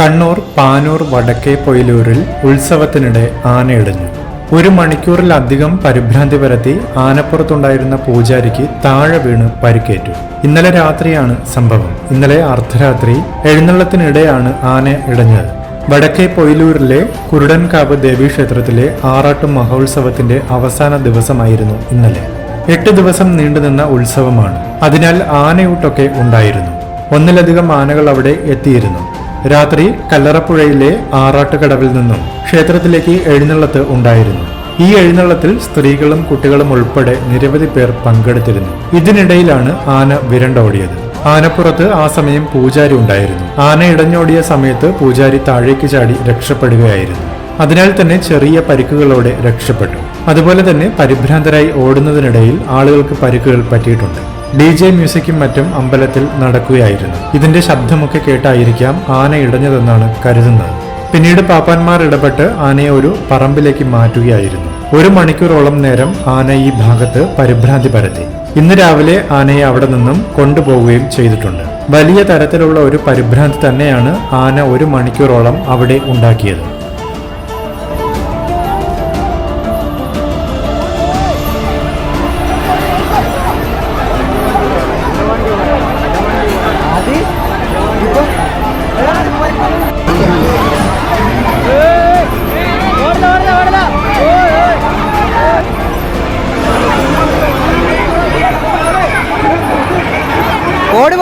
കണ്ണൂർ പാനൂർ വടക്കേ പൊയിലൂരിൽ ഉത്സവത്തിനിടെ ആനയിടഞ്ഞു ഒരു മണിക്കൂറിലധികം പരിഭ്രാന്തി പരത്തി ആനപ്പുറത്തുണ്ടായിരുന്ന പൂജാരിക്ക് താഴെ വീണ് പരിക്കേറ്റു. ഇന്നലെ രാത്രിയാണ് സംഭവം. ഇന്നലെ അർദ്ധരാത്രി എഴുന്നള്ളത്തിനിടെയാണ് ആന ഇടഞ്ഞത്. വടക്കേ പൊയിലൂരിലെ കുരുടൻകാവ് ദേവീക്ഷേത്രത്തിലെ ആറാട്ടു മഹോത്സവത്തിന്റെ അവസാന ദിവസമായിരുന്നു ഇന്നലെ. എട്ട് ദിവസം നീണ്ടുനിന്ന ഉത്സവമാണ്. അതിനാൽ ആനയൂട്ടൊക്കെ ഉണ്ടായിരുന്നു. ഒന്നിലധികം ആനകൾ അവിടെ എത്തിയിരുന്നു. രാത്രി കല്ലറപ്പുഴയിലെ ആറാട്ടുകടവിൽ നിന്നും ക്ഷേത്രത്തിലേക്ക് എഴുന്നള്ളത്ത് ഉണ്ടായിരുന്നു. ഈ എഴുന്നള്ളത്തിൽ സ്ത്രീകളും കുട്ടികളും ഉൾപ്പെടെ നിരവധി പേർ പങ്കെടുത്തിരുന്നു. ഇതിനിടയിലാണ് ആന വിരണ്ടോടിയത്. ആനപ്പുറത്ത് ആ സമയം പൂജാരി ഉണ്ടായിരുന്നു. ആന ഇടഞ്ഞോടിയ സമയത്ത് പൂജാരി താഴേക്ക് ചാടി രക്ഷപ്പെടുകയായിരുന്നു. അതിനാൽ തന്നെ ചെറിയ പരിക്കുകളോടെ രക്ഷപ്പെട്ടു. അതുപോലെ തന്നെ പരിഭ്രാന്തരായി ഓടുന്നതിനിടയിൽ ആളുകൾക്ക് പരിക്കുകൾ പറ്റിയിട്ടുണ്ട്. ഡി ജെ മ്യൂസിക്കും മറ്റും അമ്പലത്തിൽ നടക്കുകയായിരുന്നു. ഇതിന്റെ ശബ്ദമൊക്കെ കേട്ടായിരിക്കാം ആന ഇടഞ്ഞതെന്നാണ് കരുതുന്നത്. പിന്നീട് പാപ്പാന്മാർ ഇടപെട്ട് ആനയെ ഒരു പറമ്പിലേക്ക് മാറ്റുകയായിരുന്നു. ഒരു മണിക്കൂറോളം നേരം ആന ഈ ഭാഗത്ത് പരിഭ്രാന്തി പരത്തി. ഇന്ന് രാവിലെ ആനയെ അവിടെ നിന്നും കൊണ്ടുപോവുകയും ചെയ്തിട്ടുണ്ട്. വലിയ തരത്തിലുള്ള ഒരു പരിഭ്രാന്തി തന്നെയാണ് ആന ഒരു മണിക്കൂറോളം അവിടെ ഉണ്ടാക്കിയത്. ഓട്